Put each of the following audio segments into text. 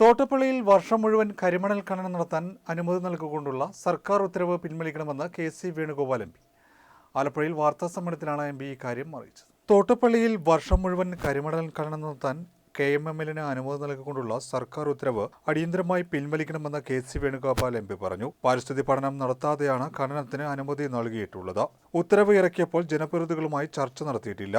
തോട്ടപ്പള്ളിയിൽ വർഷം മുഴുവൻ കരിമണൽ ഖനനം നടത്താൻ അനുമതി നൽകിക്കൊണ്ടുള്ള സർക്കാർ ഉത്തരവ് പിൻവലിക്കണമെന്ന് K C Venugopal M P. ആലപ്പുഴയിൽ വാർത്താ സമ്മേളനത്തിലാണ് എം പി ഇക്കാര്യം അറിയിച്ചത്. തോട്ടപ്പള്ളിയിൽ വർഷം മുഴുവൻ കരിമണൽ ഖനനം നടത്താൻ കെ എം എം എല്ലിന് അനുമതി നൽകിക്കൊണ്ടുള്ള സർക്കാർ ഉത്തരവ് അടിയന്തരമായി പിൻവലിക്കണമെന്ന് K C Venugopal M P പറഞ്ഞു. പാരിസ്ഥിതിക പഠനം നടത്താതെയാണ് ഖനനത്തിന് അനുമതി നൽകിയിട്ടുള്ളത്. ഉത്തരവ് ഇറക്കിയപ്പോൾ ജനപ്രതിനിധികളുമായി ചർച്ച നടത്തിയിട്ടില്ല.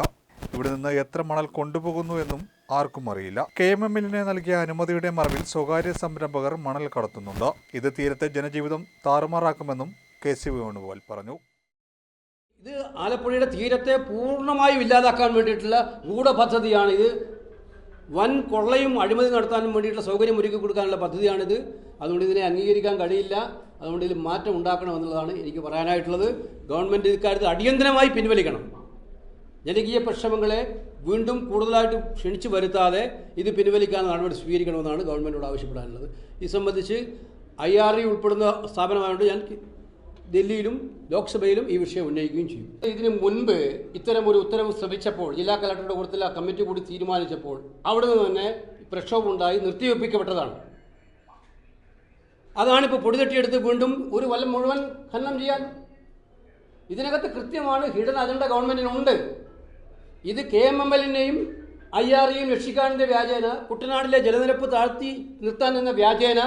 ഇവിടെ നിന്ന് എത്ര മണൽ കൊണ്ടുപോകുന്നു എന്നും ആർക്കും അറിയില്ല. കെ എം എം എല്ലിന് നൽകിയ അനുമതിയുടെ മറവിൽ സ്വകാര്യ സംരംഭകർ മണൽ കടത്തുന്നുണ്ട്. ഇത് തീരത്തെ ജനജീവിതം താറുമാറാക്കുമെന്നും കെ സി വേണുഗോപാൽ പറഞ്ഞു. ഇത് ആലപ്പുഴയുടെ തീരത്തെ പൂർണമായും ഇല്ലാതാക്കാൻ വേണ്ടിയിട്ടുള്ള ഗൂഢപദ്ധതിയാണിത് വൻ കൊള്ളയും അഴിമതി നടത്താനും വേണ്ടിയിട്ടുള്ള സൗകര്യം ഒരുക്കി കൊടുക്കാനുള്ള പദ്ധതിയാണിത്. അതുകൊണ്ട് ഇതിനെ അംഗീകരിക്കാൻ കഴിയില്ല. അതുകൊണ്ട് ഇതിൽ മാറ്റം ഉണ്ടാക്കണമെന്നുള്ളതാണ് എനിക്ക് പറയാനായിട്ടുള്ളത്. ഗവൺമെന്റ് ഇക്കാര്യത്തിൽ അടിയന്തരമായി പിൻവലിക്കണം. ജനകീയ പ്രക്ഷോഭങ്ങളെ വീണ്ടും കൂടുതലായിട്ട് ക്ഷണിച്ചു വരുത്താതെ ഇത് പിൻവലിക്കാൻ നടപടി സ്വീകരിക്കണമെന്നാണ് ഗവൺമെന്റോട് ആവശ്യപ്പെടാനുള്ളത്. ഇത് സംബന്ധിച്ച് ഐ ആർ ഇ ഉൾപ്പെടുന്ന സ്ഥാപനമായതുകൊണ്ട് ഞാൻ ഡൽഹിയിലും ലോക്സഭയിലും ഈ വിഷയം ഉന്നയിക്കുകയും ചെയ്യും. ഇതിന് മുൻപ് ഇത്തരം ഒരു ഉത്തരവ് ശ്രമിച്ചപ്പോൾ ജില്ലാ കലക്ടറുടെ കൂടുതൽ കമ്മിറ്റി കൂടി തീരുമാനിച്ചപ്പോൾ അവിടെ നിന്ന് തന്നെ പ്രക്ഷോഭം ഉണ്ടായി നിർത്തിവെപ്പിക്കപ്പെട്ടതാണ്. അതാണിപ്പോൾ പൊടിതട്ടിയെടുത്ത് വീണ്ടും ഒരു കൊല്ലം മുഴുവൻ ഖനനം ചെയ്യാൻ? ഇതിനകത്ത് കൃത്യമാണ് ഹിഡൻ അജണ്ട ഗവൺമെന്റിനുണ്ട് ഇത് കെ എം എം എല്ലിനെയും ഐ ആർ ഇയും രക്ഷിക്കാനിന്റെ വ്യാജേന കുട്ടനാട്ടിലെ ജലനിരപ്പ് താഴ്ത്തി നിർത്താൻ എന്ന വ്യാജേന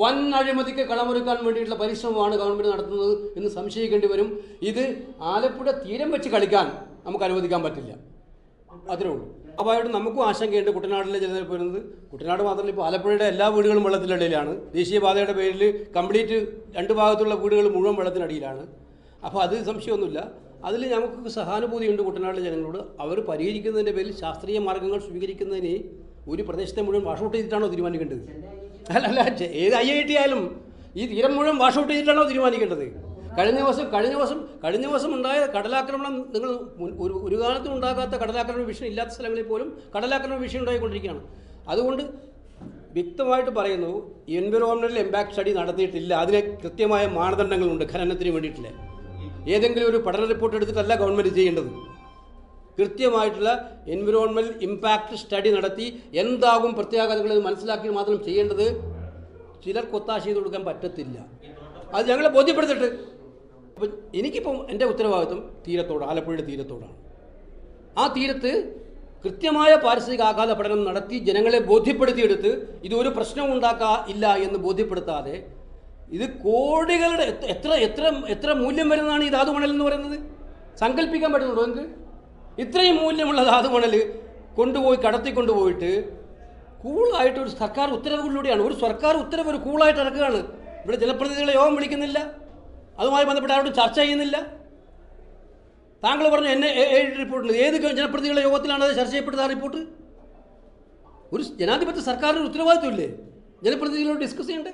വൻ അഴിമതിക്ക് കളമൊരുക്കാൻ വേണ്ടിയിട്ടുള്ള പരിശ്രമമാണ് ഗവൺമെന്റ് നടത്തുന്നത് എന്ന് സംശയിക്കേണ്ടി വരും. ഇത് ആലപ്പുഴ തീരം വെച്ച് കളിക്കാൻ നമുക്ക് അനുവദിക്കാൻ പറ്റില്ല. അത്രേ ഉള്ളൂ. അപായമായിട്ട് നമുക്കും ആശങ്കയുണ്ട് കുട്ടനാട്ടിലെ ജലനിരപ്പ് വരുന്നത് കുട്ടനാട് മാത്രമല്ല ഇപ്പോൾ ആലപ്പുഴയുടെ എല്ലാ വീടുകളും വെള്ളത്തിനടിയിലാണ് ദേശീയപാതയുടെ പേരിൽ കംപ്ലീറ്റ് രണ്ട് ഭാഗത്തുള്ള വീടുകൾ മുഴുവൻ വെള്ളത്തിനടിയിലാണ് അപ്പോൾ അത് സംശയമൊന്നുമില്ല. അതിൽ നമുക്ക് സഹാനുഭൂതിയുണ്ട് കുട്ടനാട്ടിലെ ജനങ്ങളോട്. അവർ പരിഹരിക്കുന്നതിന്റെ പേരിൽ ശാസ്ത്രീയ മാർഗങ്ങൾ സ്വീകരിക്കുന്നതിന് ഒരു പ്രദേശത്തെ മുഴുവൻ വാഷ് ഔട്ട് ചെയ്തിട്ടാണോ തീരുമാനിക്കേണ്ടത്? അല്ല അല്ല ഏത് ഐ ഐ ടി ആയാലും ഈ തീരം മുഴുവൻ വാഷ് ഔട്ട് ചെയ്തിട്ടാണോ തീരുമാനിക്കേണ്ടത്? കഴിഞ്ഞ ദിവസം കഴിഞ്ഞ ദിവസം കഴിഞ്ഞ ദിവസം ഉണ്ടായ കടലാക്രമണം നിങ്ങൾ ഒരു ഒരു കാലത്തും ഉണ്ടാകാത്ത കടലാക്രമണ വിഷയം ഇല്ലാത്ത സ്ഥലങ്ങളിൽ പോലും കടലാക്രമണ വിഷയം ഉണ്ടായിക്കൊണ്ടിരിക്കുകയാണ്. അതുകൊണ്ട് വ്യക്തമായിട്ട് പറയുന്നു എൻവിറോൺമെന്റൽ ഇമ്പാക്ട് സ്റ്റഡി നടത്തിയിട്ടില്ല. അതിന് കൃത്യമായ മാനദണ്ഡങ്ങളുണ്ട് ഖനനത്തിന് വേണ്ടിയിട്ടില്ല? ഏതെങ്കിലും ഒരു പഠന റിപ്പോർട്ട് എടുത്തിട്ടല്ല ഗവൺമെന്റ് ചെയ്യേണ്ടത്. കൃത്യമായിട്ടുള്ള എൻവിറോൺമെന്റ് ഇമ്പാക്ട് സ്റ്റഡി നടത്തി എന്താകും പ്രത്യാഘാതങ്ങൾ മനസ്സിലാക്കി മാത്രം ചെയ്യേണ്ടത് ചിലർ കൊത്താശ ചെയ്ത് കൊടുക്കാൻ പറ്റത്തില്ല. അത് ഞങ്ങളെ ബോധ്യപ്പെടുത്തിട്ട്. അപ്പം എനിക്കിപ്പം എന്റെ ഉത്തരവാദിത്വം തീരത്തോട് ആലപ്പുഴയുടെ തീരത്തോടാണ്. ആ തീരത്ത് കൃത്യമായ പാരിസ്ഥിതിക ആഘാത പഠനം നടത്തി ജനങ്ങളെ ബോധ്യപ്പെടുത്തിയെടുത്ത് ഇതൊരു പ്രശ്നവും ഉണ്ടാക്കാ ഇല്ല എന്ന് ബോധ്യപ്പെടുത്താതെ ഇത് കോടികളുടെ എത്ര- എത്ര എത്ര മൂല്യം വരുന്നതാണ് ഈ ധാതു മണൽ എന്ന് പറയുന്നത്? സങ്കല്പിക്കാൻ പറ്റുന്നുണ്ടോ നിങ്ങൾക്ക്? ഇത്രയും മൂല്യമുള്ള ധാതു മണൽ കൊണ്ടുപോയി കടത്തിക്കൊണ്ടുപോയിട്ട് കൂളായിട്ട് ഒരു സർക്കാർ ഉത്തരവുകളിലൂടെയാണ്. ഒരു സർക്കാർ ഉത്തരവ് ഒരു കൂളായിട്ട് ഇറക്കുകയാണ് ഇവിടെ ജനപ്രതിനിധികളെ യോഗം വിളിക്കുന്നില്ല. അതുമായി ബന്ധപ്പെട്ട് ആരോടും ചർച്ച ചെയ്യുന്നില്ല. താങ്കൾ പറഞ്ഞു എന്നെ ഏഴ് റിപ്പോർട്ടുണ്ട്. ഏത് ജനപ്രതിനിധികളുടെ യോഗത്തിലാണ് അത് ചർച്ച ചെയ്യപ്പെട്ടത് ആ റിപ്പോർട്ട്? ഒരു ജനാധിപത്യ സർക്കാരിന് ഉത്തരവാദിത്വമില്ലേ? ജനപ്രതിനിധികളോട് ഡിസ്കസ് ചെയ്യണ്ടേ?